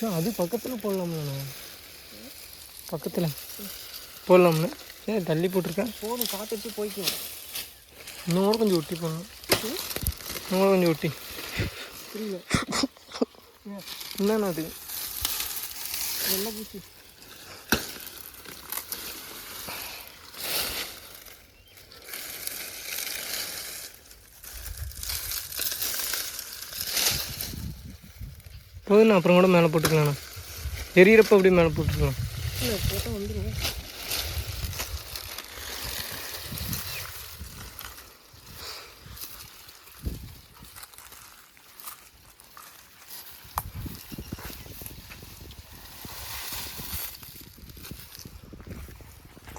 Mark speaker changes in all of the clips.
Speaker 1: அது பக்கத்தில் போடலாம்லண்ணா பக்கத்தில். போடலாம்ல. ஏன் தள்ளி போட்டிருக்கேன்
Speaker 2: போதும் காத்தடிச்சு போய்க்கும்
Speaker 1: இன்னும் கூட கொஞ்சம் ஒட்டி போடணும் இன்னும் கூட கொஞ்சம் ஒட்டி.
Speaker 2: புரியல.
Speaker 1: என்னண்ணா அது?
Speaker 2: வெள்ளை பூச்சி.
Speaker 1: போதுண்ணா அப்புறம் கூட மேலே போட்டுக்கலாண்ணா. எரியறப்ப அப்படியே மேலே போட்டுக்கலாம்.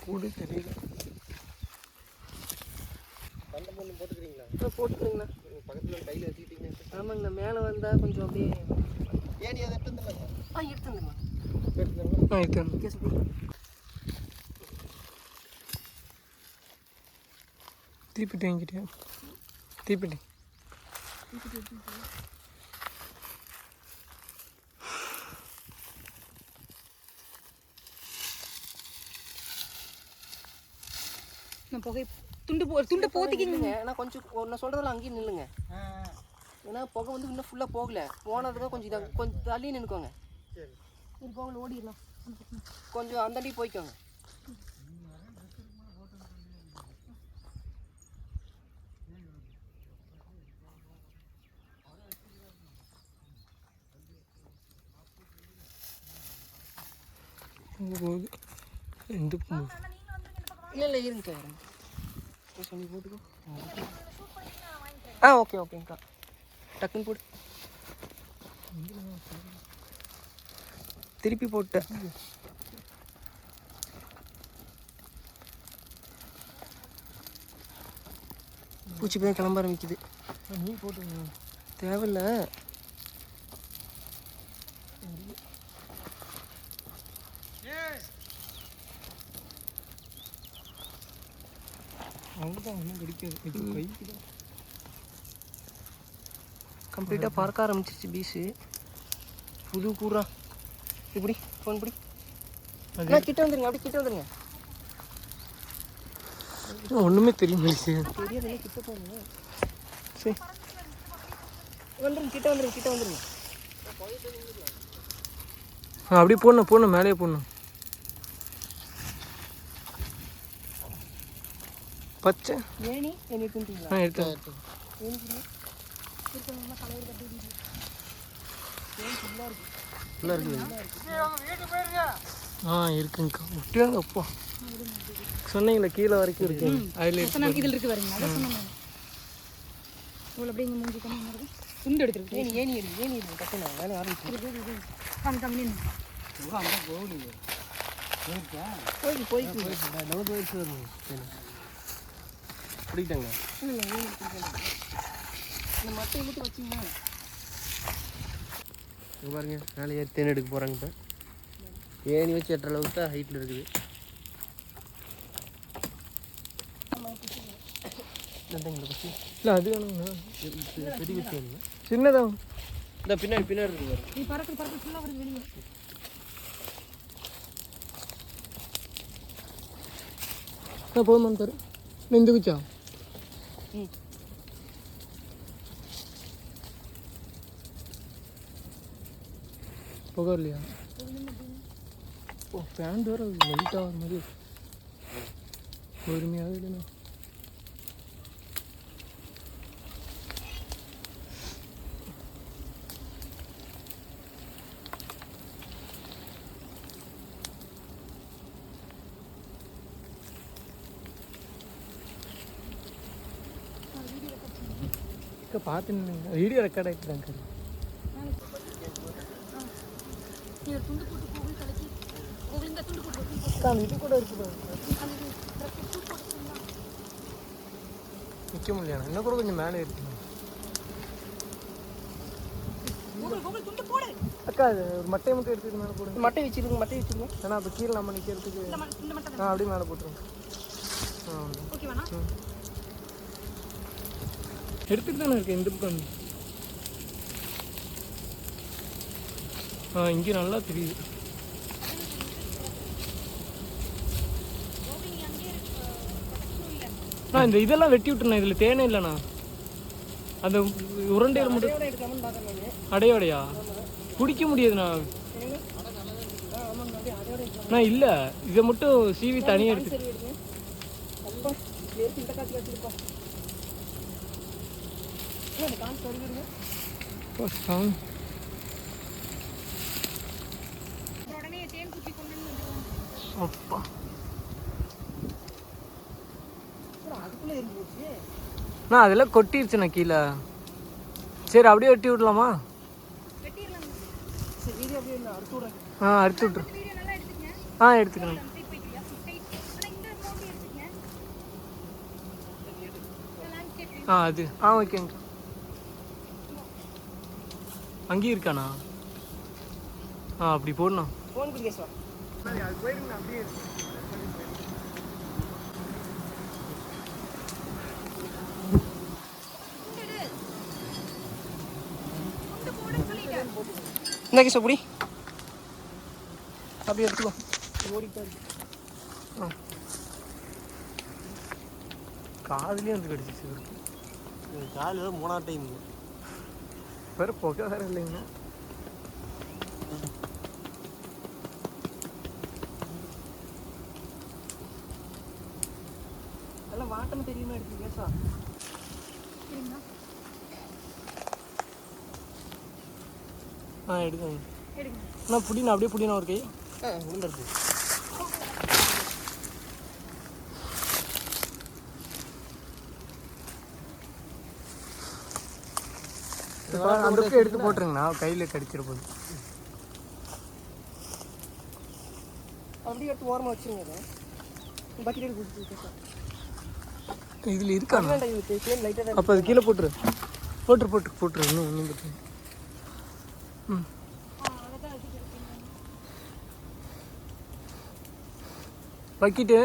Speaker 1: கூட தெரியல
Speaker 2: போட்டுக்கிறீங்களா போட்டுக்கிறீங்கண்ணா பக்கத்தில் கையில் வச்சுக்கிட்டீங்க ஆமாங்கண்ணா மேலே வந்தால் கொஞ்சம் அப்படியே எடுத்து ஆ எடுத்து வந்துடலாம்
Speaker 1: ஆ இது
Speaker 2: கேஸ் போட்டு
Speaker 1: தீப்பெட்டி வாங்கிட்டியா தீப்பெட்டி
Speaker 3: நான் புகை துண்டு போ துண்டு போத்திக்கிங்க
Speaker 2: நான் கொஞ்சம் நான் சொல்கிறதெல்லாம் அங்கேயும் நில்லுங்க. ஏன்னா புகை வந்து இன்னும் ஃபுல்லாக போகல. போனதுக்கு கொஞ்சம் இதாக கொஞ்சம் தள்ளி நின்றுக்கோங்க
Speaker 3: இது போகல ஓடிடலாம்.
Speaker 2: கொஞ்சம் அந்தாண்டி போய்க்கோங்க.
Speaker 1: போகுது எந்த பூ
Speaker 2: இல்லை இல்லை இருங்க சார் இருங்க. சொல்லி போட்டுக்கோ. ஆ ஓகே ஓகேங்க்கா டக்குன்னு போட்டு திருப்பி போட்டேன் பூச்சி போய் கிளம்ப ஆரம்பிக்குது.
Speaker 1: நீ போட்டுங்க
Speaker 2: தேவையில்ல.
Speaker 1: அவ்வளோதான் ஒன்றும் கிடைக்காது. கைக்கு தான்
Speaker 2: கம்ப்ளீட்டாக பறக்க ஆரம்பிச்சிருச்சு பீஸு. புது கூறா. இப்படி ஃபோன் அண்ணா கிட்ட வந்துருங்க அப்படி கிட்ட வந்துருங்க.
Speaker 1: ஒன்றுமே தெரிய மாட்டேங்குது
Speaker 2: தெரியாதுல்ல கிட்ட போங்க.
Speaker 1: சரி.
Speaker 2: வந்துருங்க கிட்ட வந்துருங்க கிட்ட வந்துருங்க.
Speaker 1: அப்படியே போடணும் போடணும் மேலேயே போடணும். பச்சை.
Speaker 2: ஏனி என்னை
Speaker 1: எடுத்து
Speaker 2: ஃபுல்லாக இருக்குது
Speaker 1: ஆ இருக்குங்கக்கா. விட்டுவாங்க அப்பா சொன்னீங்களே கீழே வரைக்கும் இருக்கு. அதில் இருக்கு.
Speaker 3: இதில் இருக்கு சொன்னேன் நான். இவ்வளோ அப்படியே இங்கே மூஞ்சி கம்மி வருது துண்டு எடுத்துருக்கு.
Speaker 2: ஏனி ஏனி எடுங்க ஏனி எடுங்க டக்குன்னு வேலை ஆரம்பிச்சு.
Speaker 3: காமி காமி நின்று
Speaker 2: போய் போய் போயிடுச்சு வருங்க பிடிக்கிட்டாங்க. இந்த மட்டையை மட்டும் வச்சிங்கன்னா இங்கே பாருங்க மேலே ஏறி தேன் எடுக்க போகிறாங்க இப்போ. ஏணி வச்சு எட்டுற அளவுக்கு தான் ஹைட்டில் இருக்குது.
Speaker 1: இல்லை அது வேணுங்க.
Speaker 2: பெரிய விஷயம் வேணுங்க.
Speaker 1: சின்னதாக
Speaker 2: இந்த பின்னாடி பின்னாடி இருக்கு பாருங்க.
Speaker 3: நீ பறக்கு பறக்கு ஃபுல்லாக வருது வெளியே.
Speaker 1: நான் போதுமான்னு தரு. நெந்துக்குச்சா
Speaker 2: ம்.
Speaker 1: புகை இல்லையா? ஓ பேண்ட் வேறு மெல்ட் ஆகிற மாதிரி பொறுமையாக இல்லைண்ணா அக்கா பார்த்துன்னு வீடியோ ரெக்கார்ட் ஆகிட்டுதாங்க
Speaker 3: நீ ஒரு துண்டு போட்டு கோவில் கலக்கி கோவில் இந்த துண்டு
Speaker 2: அந்த இது கூட இருக்குது
Speaker 1: நிற்க முடியல இன்னும் கூட கொஞ்சம் மேலே இருக்கு அக்கா அது ஒரு மட்டையை மட்டும் எடுத்துட்டு மேலே போடுங்க.
Speaker 2: மட்டை வச்சிருங்க மட்டை வச்சிருங்க.
Speaker 1: ஏன்னா அப்போ கீழே நம்ம நிற்கிறதுக்கு ஆ அப்படியே மேலே போட்டுருங்க எடுத்துட்டு தானே இருக்கேன் இந்த பக்கம். ஆ இங்கே நல்லா தெரியுது. அண்ணா இந்த இதெல்லாம் வெட்டி விட்டுருண்ணா இதில் தேனே இல்லைண்ணா. அந்த உருண்டையில் மட்டும் அடையோடையா பிடிக்க முடியாதுண்ணா. அண்ணா இல்லை. இதை மட்டும் சீவி தனியாக எடுத்து
Speaker 2: அப்பா எடுத்து இந்த காட்சி வச்சுருப்பா இந்த காசு சரி விடுங்க
Speaker 1: ஓ, சாமி.
Speaker 3: உடனே தேன் குச்சி கொண்டு வந்து வந்துருவாங்க
Speaker 1: அப்பா
Speaker 2: அப்புறம் அதுக்குள்ளே இருந்து போச்சு
Speaker 1: அண்ணா அதெல்லாம் கொட்டிருச்சுண்ணா கீழே. சரி அப்படியே வெட்டி விடலாமா? ஆ அறுத்து விட்ரு ஆ
Speaker 3: எடுத்துக்கலாம்
Speaker 1: ஆ அது. ஆ ஓகேங்க. அங்கேயும் இருக்காண்ணா. ஆ அப்படி போடணும்
Speaker 2: ஃபோன் கொடுக்க அது போயிருங்க அப்படியே
Speaker 3: கொண்டு போடுன்னு சொல்லிட்டேன்
Speaker 2: இந்த கேஸ் அப்படி அப்படியே எடுத்துக்கோ. ஓடிட்டா இருக்கு.
Speaker 1: காதுலேயே வந்து கடிச்சிச்சு இவருக்கு.
Speaker 2: காலையில் மூணாவது டைம்
Speaker 1: வேற புகை வேற இல்லைங்கண்ணா
Speaker 2: நல்லா வாட்டம் தெரியுமா எடுத்து கேஸா
Speaker 1: ஆ
Speaker 3: எடுங்க.
Speaker 1: அண்ணா புடிண்ணா அப்படியே புடிண்ணா ஒரு கை.
Speaker 2: விழுந்துருது
Speaker 1: அந்த எடுத்து போட்டுருங்கண்ணா. கையில் கடிச்சிட போகுது.
Speaker 2: அப்படியே எடுத்து ஓரமாக வச்சுருங்க பக்கெட் எடுத்து கொடுத்து
Speaker 1: இதில்
Speaker 2: தான்
Speaker 1: அப்போ அது கீழே போட்டுரு. போட்டுரு போட்டுரு போட்டுரு. இன்னும் இன்னும் போட்டுரு ம்
Speaker 3: ஆ அதை தான் எடுத்துக்கிறேன்
Speaker 1: பக்கிட்டு.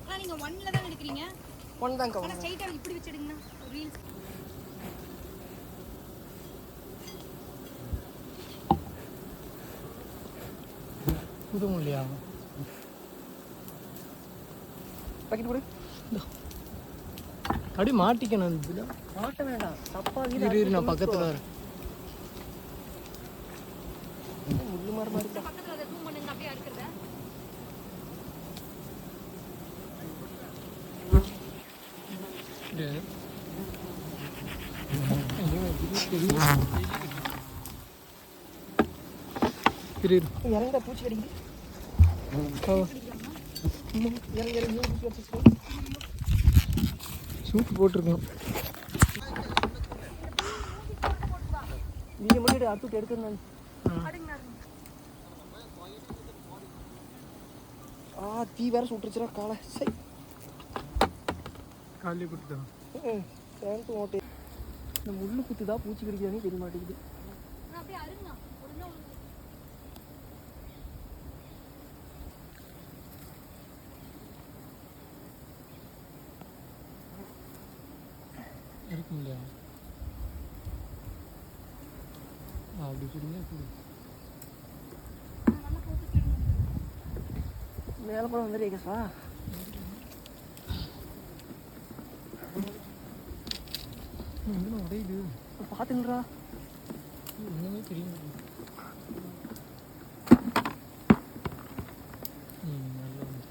Speaker 3: ஆனால் நீங்கள் ஒன்னில் தான் எடுக்கிறீங்க?
Speaker 2: ஒன் தாங்க
Speaker 3: ஆனால் ஸ்ட்ரைட்டாக இப்படி வச்சிடுங்கண்ணா ரீல்ஸ்
Speaker 1: உதவும் இல்லையா
Speaker 2: பக்கெட் கொடு
Speaker 1: அப்படியே மாட்டிக்கணும் இதில்.
Speaker 2: மாட்ட வேண்டாம் தப்பா
Speaker 1: இரு நான் பக்கத்தில் வரேன்
Speaker 2: முள்ளு மாதிரி மாதிரி
Speaker 3: இந்த பக்கத்தில் அதை ஜூம் பண்ணுங்க அப்படியே இருக்கிறத
Speaker 1: இரு. ஐயோ, இது பெரிய- இரு இரு
Speaker 2: இறங்க பூச்சி வச்சு
Speaker 1: சூப்பு போட்டிருக்கோம்.
Speaker 2: நீங்கள் மட்டும் அத்துட்டு எடுத்துருந்தாங்க. ஆ தீ வேற சுட்டுருச்சுடா காலை. சை.
Speaker 1: காலையில் போட்டுக்கலாம்
Speaker 2: சேர்ந்து ஓட்டு இந்த முள்ளு குத்து தான் பூச்சி கடிக்கிறானே தெரிய மாட்டேங்குது.
Speaker 1: ஆ, அப்படி பிடிங்க பிடி
Speaker 3: நல்லா ஃபோக்கஸ் எடுங்க
Speaker 2: மேலே கேசா
Speaker 1: இன்னும் உடையுது
Speaker 2: பார்த்துங்கடா
Speaker 1: ஒன்றுமே தெரிய மாட்டேங்குது ம் நல்லா வந்து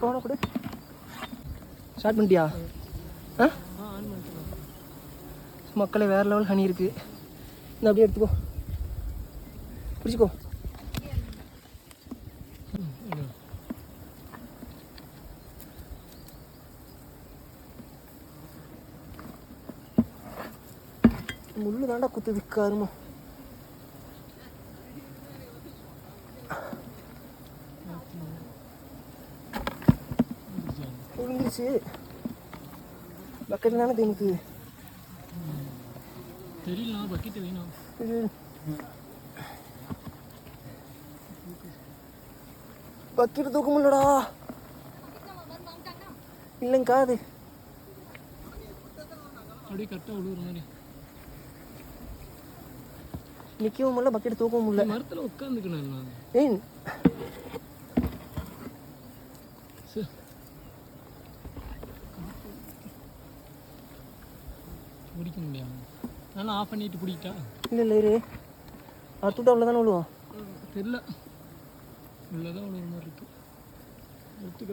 Speaker 2: போன கொடு. ஸ்டார்ட் பண்ணிட்டியா? ஆ? மக்களே வேறு லெவல் ஹனி இருக்குது நான் அப்படியே எடுத்துக்கோ. பிடிச்சிக்கோ. முள்ளு தாண்டா குத்து விற்காருமா விழுந்துருச்சு பக்கெட் தானே எனக்கு
Speaker 1: தெரியல பக்கெட்டு வேணும்
Speaker 2: பக்கெட் தூக்க முடியலடா இல்லைங்கக்கா அது.
Speaker 1: அப்படியே கரெக்டாக விழுவுற மாதிரி.
Speaker 2: நிற்கவும் முடியல பக்கெட் தூக்கவும் முடியல
Speaker 1: மரத்தில் உட்காந்துக்கணும் சரி பிடிக்க முடியாது நானும் ஆஃப் பண்ணிட்டு பிடிக்கிட்டா
Speaker 2: இல்லை இல்லை இரு. தூட்டா உள்ள தானே விழுவோம்
Speaker 1: தெரில உள்ளதான் விழுவுற மாதிரி இருக்கு.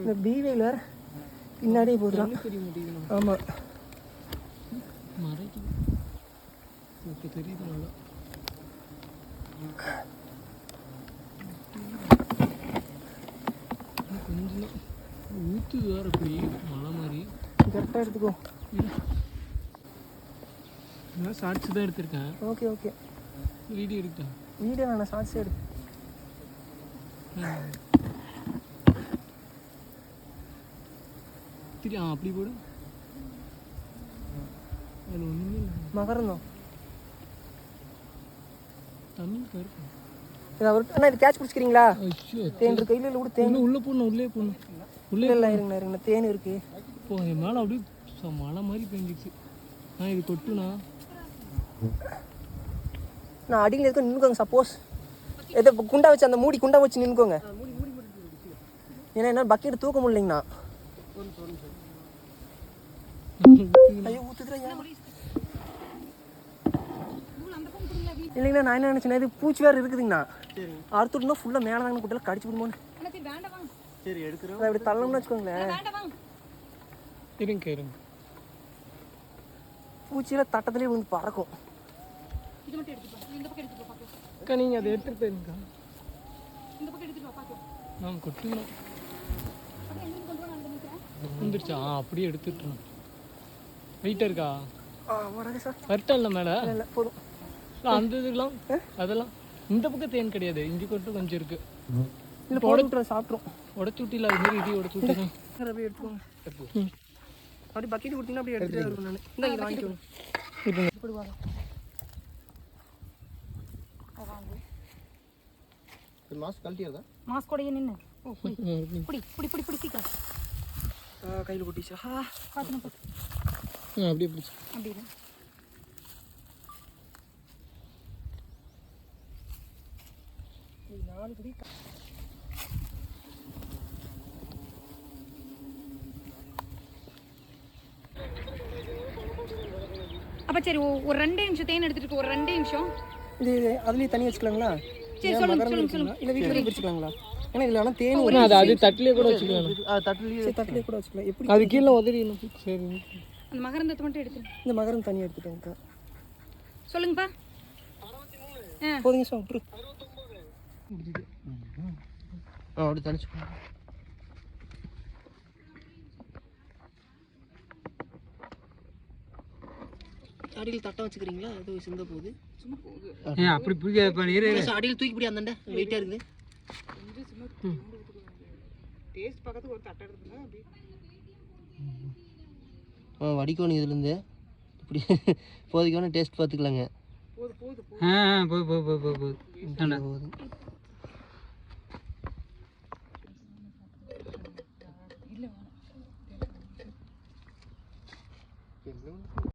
Speaker 2: இந்த பீவையில் வேறு பின்னாடியே
Speaker 1: தெரிய மாட்டேங்குது
Speaker 2: ஆமாம்
Speaker 1: மறைக்குது. இப்போ தெரியுது நல்லா. கொஞ்சம் தான். ஊத்துது வேற இப்படி. மழை மாதிரி.
Speaker 2: கரெக்டாக எடுத்துக்கோ.
Speaker 1: நான் ஷார்ட்ஸ் தான் எடுத்திருக்கேன்.
Speaker 2: ஓகே ஓகே
Speaker 1: வீடியோ எடுத்தேன்
Speaker 2: வீடியோ நான் ஷார்ட்ஸ் எடு.
Speaker 1: திரி ஆ அப்படி போடு. அதில் ஒன்றுமே இல்லை.
Speaker 2: மகரந்தம்.
Speaker 1: தமிழ் கருப்பு.
Speaker 2: இது அவர்கிட்ட அண்ணா இது கேட்ச் பிடிச்சிக்கிறீங்களா தேன் இருக்கு. கையில் கூட தேன்.
Speaker 1: உள்ளே போடணும் உள்ளே போடணும். உள்ளே
Speaker 2: இல்லை இருங்கண்ணா இருங்கண்ணா தேன் இருக்கு.
Speaker 1: போ என் மேலே அப்படியே மழை மாதிரி பெஞ்சிச்சு நான் இது கொட்டுனா
Speaker 2: நான் அடியில் இருக்க நின்றுக்கோங்க சப்போஸ் எதை குண்டா வச்சு அந்த மூடி குண்டா வச்சு நின்றுக்கோங்க ஏன்னா என்ன பக்கெட் தூக்க முடியலைங்கண்ணா. ஐயோ ஊத்துதுடா ஏன்? இல்லைங்கண்ணா நான் என்ன நினச்சேன் இது பூச்சி வேறு இருக்குதுங்கண்ணா. அறுத்துட்டுனா ஃபுல்லாக மேலே தாங்க குட்டியில் கடிச்சு விடுமோன்னு
Speaker 3: சரி வேண்டாம் வாங்க.
Speaker 2: சரி எடுக்கிறோம். அப்படி தள்ளணும்னு வச்சுக்கோங்களேன்.
Speaker 3: வேண்டாம் வாங்க.
Speaker 1: இருங்க இருங்க.
Speaker 2: பூச்சியில் தட்டத்துலேயே வந்து பறக்கும்.
Speaker 3: இது மட்டும் எடுத்துட்டு வா. இந்த பக்கம் எடுத்துட்டு வா பார்க்கலாம்
Speaker 1: அக்கா நீங்கள் அதை எடுத்துகிட்டு போயிருங்கக்கா
Speaker 3: இந்த பக்கம் எடுத்துட்டு பார்க்கலாம்
Speaker 1: நான்
Speaker 3: நிற்கிறேன்
Speaker 1: வந்துருச்சா? ஆ அப்படியே எடுத்துட்டுறேன் வெயிட்டாக இருக்கா? இல்லை மேலே?
Speaker 2: இல்லை இல்லை போதும்.
Speaker 1: இல்லை அந்த இதுக்கெல்லாம் அதெல்லாம். இந்த பக்கம் தேன் கிடையாது. இங்கே கொட்டு கொஞ்சம் இருக்கு.
Speaker 2: இல்லை போட விட்டுறேன் சாப்பிட்றோம்
Speaker 1: உடச்சி விட்டில அது மாதிரி இது உடச்சி விட்டுதான்
Speaker 2: அப்படியே எடுத்துக்கோங்க. அப்படியே பக்கெட் கொடுத்தீங்கன்னா அப்படியே எடுத்துகிட்டே இருக்கும் நான். இந்த இதை வாங்கிக்கோங்க
Speaker 1: இப்போ
Speaker 3: இப்படி வாங்க அது வாங்கு
Speaker 2: மாஸ்க் கழட்டிடுறதா
Speaker 3: மாஸ்கோடையே நின்று ஓ புடி. புடி புடி புடி புடி சீக்கிரம்.
Speaker 2: கையில் கொட்டிச்சா
Speaker 3: பார்த்து பார்த்து
Speaker 1: அப்படியே பிடிச்சி.
Speaker 3: அப்படி இரு.
Speaker 2: நாலு படி
Speaker 3: அப்ப சரி ஒரு ரெண்டு நிமிஷம் தேன் எடுத்துட்டு ஒரு ரெண்டு நிமிஷம்.
Speaker 2: இது அதுலேயே தண்ணி வச்சுக்கலாங்களா?
Speaker 3: சரி, சொல்லுங்க?
Speaker 2: இல்லை வீட்டில் பிரிச்சுக்கலாங்களா? ஏன்னா இதில் ஆனால் தேன் ஒரு
Speaker 1: அது அது தட்டிலே கூட வச்சுக்கலாம்.
Speaker 2: தட்டுலேயே தட்டிலே கூட வச்சுக்கலாம். எப்படி
Speaker 1: அது கீழே உதறிடணும். சரி
Speaker 3: அந்த மகரந்தத்தை மட்டும் எடுத்துரு.
Speaker 2: இந்த மகரம் தனியாக எடுத்துட்டேங்க்கா
Speaker 3: சொல்லுங்கப்பா. ஆ.
Speaker 2: போதுங்க சார் விட்டுரு ஆ அப்படி தனிச்சு அடியில் தட்டை வச்சுக்கிறீங்களா? அது சிந்த போகுது.
Speaker 1: அப்படி பண்ணிடு
Speaker 2: சார், அடியில் தூக்கி பிடி அந்தாண்ட வெயிட்டாக இருக்குது. ஆ வடிக்கணும் இதுலேருந்து இப்படி இப்போதைக்கு வேணால் டேஸ்ட் பார்த்துக்கலாங்க.
Speaker 1: ஆ போய் போய் போய் போய் போய்
Speaker 2: போதும்